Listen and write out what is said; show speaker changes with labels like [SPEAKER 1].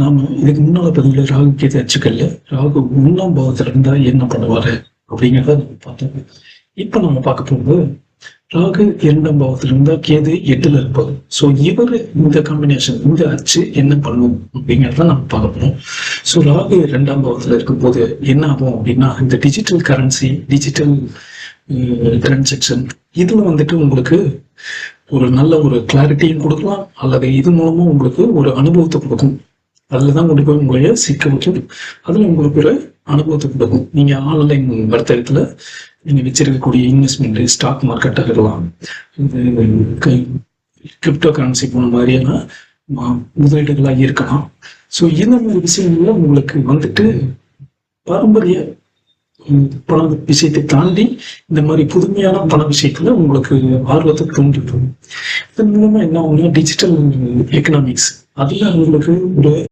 [SPEAKER 1] நாம இதுக்கு முன்னால பதில ராகு கேது அச்சுக்கல்ல ராகு ஒன்றாம் பாவத்துல இருந்தா என்ன பண்ணுவாரு அப்படிங்கிறத நம்ம பார்த்தோம். இப்ப நம்ம பார்க்க போகும்போது ராகு இரண்டாம் பாவத்துல இருந்தா கேது எட்டுல இருப்பார். ஸோ இவர் இந்த காம்பினேஷன் இந்த அச்சு என்ன பண்ணும் அப்படிங்கிறத நம்ம பார்க்க போறோம். ஸோ ராகு இரண்டாம் பாவத்துல இருக்கும்போது என்ன ஆகும் அப்படின்னா இந்த டிஜிட்டல் கரன்சி டிஜிட்டல் டிரான்சாக்ஷன் இதுல வந்துட்டு உங்களுக்கு ஒரு நல்ல ஒரு கிளாரிட்டியும் கொடுக்கலாம் அல்லது இது மூலமா உங்களுக்கு ஒரு அனுபவத்தை கொடுக்கும். அதில் தான் கொண்டு போய் உங்களைய சிக்க வைக்கும் அதில் உங்களுக்கு ஒரு அனுபவத்தை கொடுக்கும். நீங்கள் ஆன்லைன் வர்த்தகத்தில் நீங்கள் வச்சிருக்கக்கூடிய இன்வெஸ்ட்மெண்ட் ஸ்டாக் மார்க்கெட்டாக இருக்கலாம். கிரிப்டோ கரன்சி போன மாதிரியான முதலீடுகளாக இருக்கலாம். ஸோ இந்த மாதிரி விஷயங்கள்ல உங்களுக்கு வந்துட்டு பாரம்பரிய பண விஷயத்தை தாண்டி இந்த மாதிரி புதுமையான பண விஷயத்துல உங்களுக்கு ஆர்வத்தை தூண்டிடும் இதன் மூலமா என்ன ஆகும்னா டிஜிட்டல் எக்கனாமிக்ஸ் அதுல உங்களுக்கு ஒரு